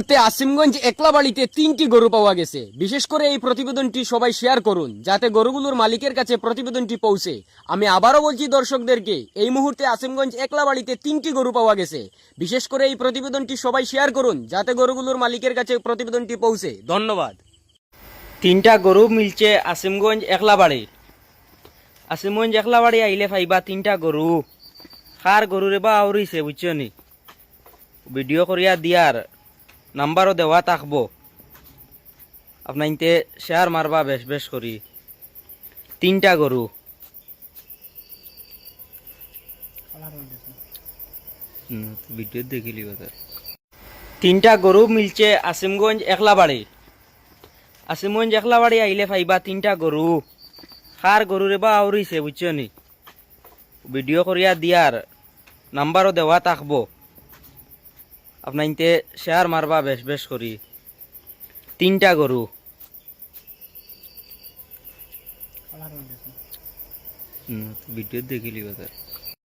মুহূর্তে আসিমগঞ্জ একলা বাড়িতে তিনটি গরু পাওয়া গেছে। বিশেষ করে এই প্রতিবেদনটি সবাই শেয়ার করুন, যাতে গরুগুলোর মালিকের কাছে প্রতিবেদনটি পৌঁছে। আমি আবারও বলছি দর্শকদেরকে, এই মুহূর্তে আসিমগঞ্জ একলা বাড়িতে তিনটি গরু পাওয়া গেছে। বিশেষ করে এই প্রতিবেদনটি সবাই শেয়ার করুন, যাতে গরুগুলোর মালিকের কাছে প্রতিবেদনটি পৌঁছে। ধন্যবাদ। তিনটা গরু মিলছে আসিমগঞ্জ একলাবাড়ি আসিমগঞ্জ একলাবাড়ি আইলে ফাইবা তিনটা গরু। খার গরুরে বা আউরিছে, বুঝছ নি? ভিডিও করিয়া দিয়ার। নাম্বারও দেওয়া থাকব। আপনার ইনতে শেয়ার মারবা, বেশ বেশ করি। তিনটা গরু। ভিডিও দেখিলি তিনটা গরু মিলছে আসিমগঞ্জ একলাবাড়ি। আসিমগঞ্জ একলাবাড়ি আইলে ফাইবা তিনটা গরু। খার গরুরে বা আউরিছে বুঝছ নি ভিডিও করিয়া দিয়ার নাম্বারও দেওয়া থাকব। আপনার ইনতে শেয়ার মারবা বেশ বেশ করি। তিনটা গরু। ভিডিও দেখিলি কথা